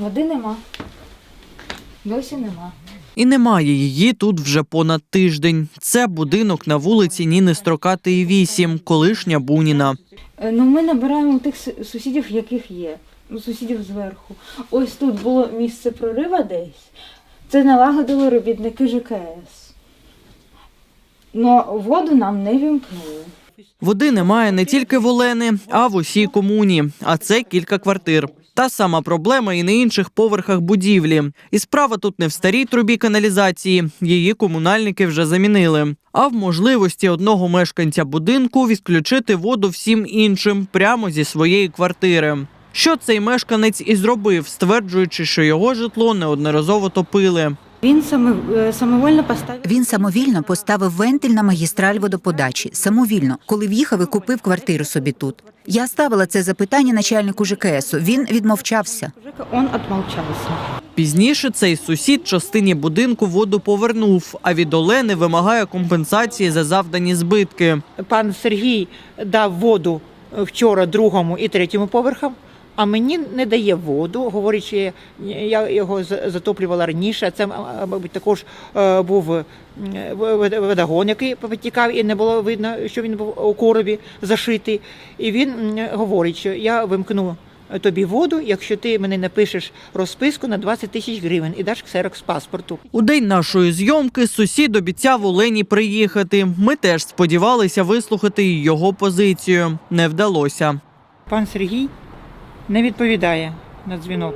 Води нема. Досі нема. І немає її тут вже понад тиждень. Це будинок на вулиці Ніни Строкатої 8, колишня Буніна. Е, Ну, ми набираємо тих сусідів, яких є. Ну, сусідів зверху. Ось тут було місце прорива десь. Це налагодили робітники ЖКС. Но воду нам не вімкнули. Води немає не тільки в Олени, а в усій комуні. А це кілька квартир. Та сама проблема і на інших поверхах будівлі. І справа тут не в старій трубі каналізації, її комунальники вже замінили. А в можливості одного мешканця будинку відключити воду всім іншим прямо зі своєї квартири. Що цей мешканець і зробив, стверджуючи, що його житло неодноразово топили. Він саме, е, самовольно поставив. Він самовільно поставив вентиль на магістраль водоподачі. Самовільно, коли в'їхав і купив квартиру собі тут. Я ставила це запитання начальнику ЖКСу. Він відмовчався. Он отмолчався. Пізніше цей сусід частині будинку воду повернув, а від Олени вимагає компенсації за завдані збитки. Пан Сергій дав воду вчора другому і третьому поверхам, а мені не дає воду. Говорить, що я- його затоплювала раніше. Це, мабуть, також е, був водогон, який потікав, і не було видно, що він був у коробі зашитий. І він говорить, що я вимкну. Тобі воду, якщо ти мені напишеш розписку на 20 тисяч гривень і даш ксерокс паспорту. У день нашої зйомки сусід обіцяв Олені приїхати. Ми теж сподівалися вислухати його позицію. Не вдалося. Пан Сергій не відповідає на дзвінок.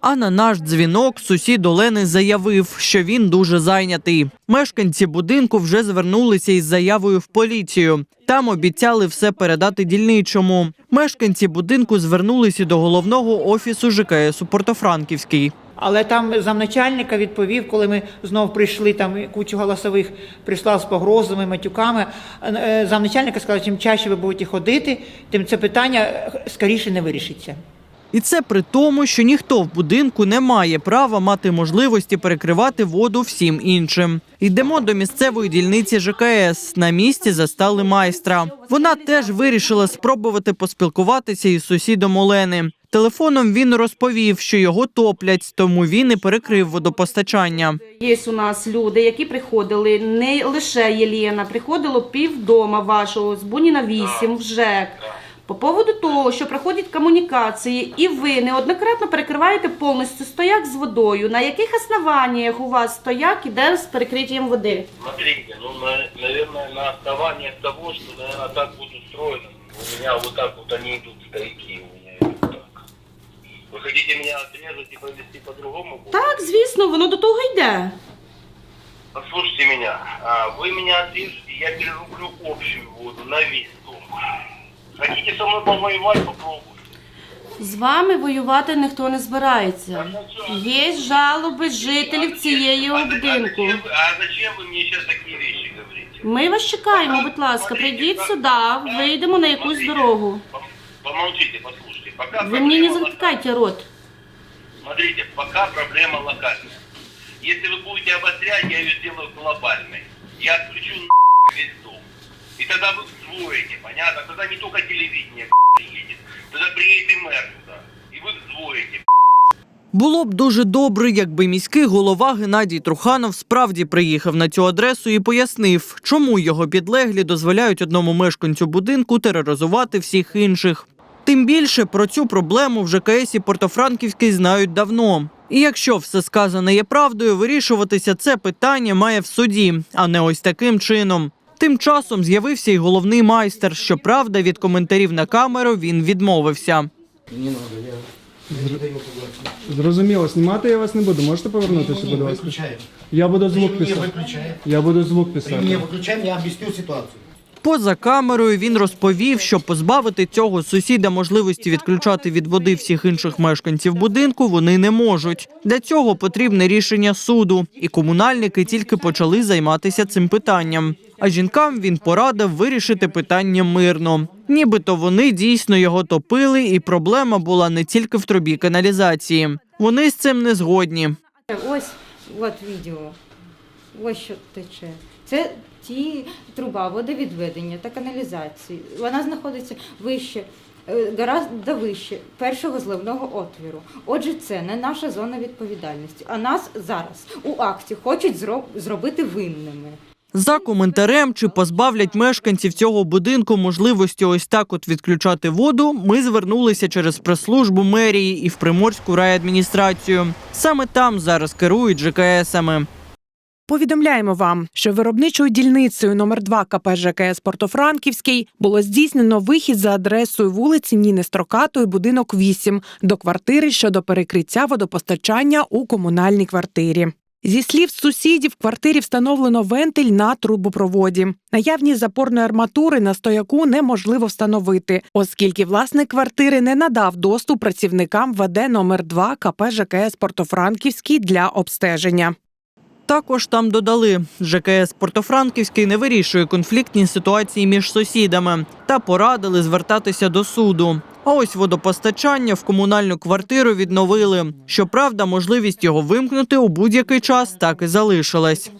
А на наш дзвінок сусід Олени заявив, що він дуже зайнятий. Мешканці будинку вже звернулися із заявою в поліцію. Там обіцяли все передати дільничому. Мешканці будинку звернулися до головного офісу ЖКС у Портофранківський. Але там замначальника відповів, коли ми знов прийшли, там кучу голосових прийшла з погрозами, матюками. е, Замначальника сказав, чим чаще ви будете ходити, тим це питання е, скоріше не вирішиться. І це при тому, що ніхто в будинку не має права мати можливості перекривати воду всім іншим. Йдемо до місцевої дільниці ЖКС. На місці застали майстра. Вона теж вирішила спробувати поспілкуватися із сусідом Олени. Телефоном він розповів, що його топлять, тому він і перекрив водопостачання. Є у нас люди, які приходили, не лише Єлена, приходило півдома вашого з Буніна 8 в ЖЕК. По поводу того, що проходять комунікації, і ви неоднократно перекриваєте повністю стояк з водою. На яких основаннях у вас стояк іде з перекриттям води? Смотрите, ну, на- наверное, на основании того, что, наверное, так будет устроено. У меня вот так вот они идут, стояки, у меня идут так. Вы хотите меня отрезать и провести по-другому? Так, звісно, воно до того йде. Послушайте меня, а, вы меня отрежете, я перерублю общую воду на весь дом. Хотите со мной повоевать, попробуйте. З вами воювати ніхто не збирається. Є жалоби жителів цієї А, за- а будинку. зачем, вы- а зачем вы мне сейчас такие вещи говорите? Ми вас чекаємо, будь ласка, прийдіть сюди, вийдемо на якусь Смотрите, дорогу. пом- Помолчите, послушайте. Пока Ви мені не проблема затикайте рот. Смотрите, пока проблема локальная. Если вы будете обострять, я ее сделаю глобальной. Я отключу на весь дом. И тогда вы взвоите, понятно? Тогда не только телевидение приедет. Тогда приедет и мэр туда. И вы взвоите. Було б дуже добре, якби міський голова Геннадій Труханов справді приїхав на цю адресу і пояснив, чому його підлеглі дозволяють одному мешканцю будинку тероризувати всіх інших. Тим більше про цю проблему в ЖКСі Портофранківський знають давно. І якщо все сказане є правдою, вирішуватися це питання має в суді, а не ось таким чином. Тим часом з'явився й головний майстер. Щоправда, від коментарів на камеру він відмовився. Зрозуміло, знімати я вас не буду. Можете повернутися, будь ласка? Я буду звук писати. Я буду звук писати. виключаємо, я об'ясню ситуацію. Поза камерою він розповів, що позбавити цього сусіда можливості відключати від води всіх інших мешканців будинку вони не можуть. Для цього потрібне рішення суду, і комунальники тільки почали займатися цим питанням. А жінкам він порадив вирішити питання мирно. Нібито вони дійсно його топили, і проблема була не тільки в трубі каналізації. Вони з цим не згодні. Ось от відео. Ось що тече. Це ті труба водовідведення та каналізації. Вона знаходиться вище. е, Гораздо вище першого зливного отвіру. Отже, це не наша зона відповідальності. А нас зараз у акті хочуть зро- зробити винними. За коментарем, чи позбавлять мешканців цього будинку можливості ось так от відключати воду, ми звернулися через прес-службу мерії і в Приморську райадміністрацію. Саме там зараз керують ЖКСами. Повідомляємо вам, що виробничою дільницею номер 2 КП ЖКС Портофранківський було здійснено вихід за адресою вулиці Ніни Строкатої, будинок 8, до квартири щодо перекриття водопостачання у комунальній квартирі. Зі слів сусідів, в квартирі встановлено вентиль на трубопроводі. Наявність запорної арматури на стояку неможливо встановити, оскільки власник квартири не надав доступ працівникам ВД номер 2 КП ЖКС Портофранківський для обстеження. Також там додали, ЖКС Портофранківський не вирішує конфліктні ситуації між сусідами та порадили звертатися до суду. А ось водопостачання в комунальну квартиру відновили. Щоправда, можливість його вимкнути у будь-який час так і залишилась.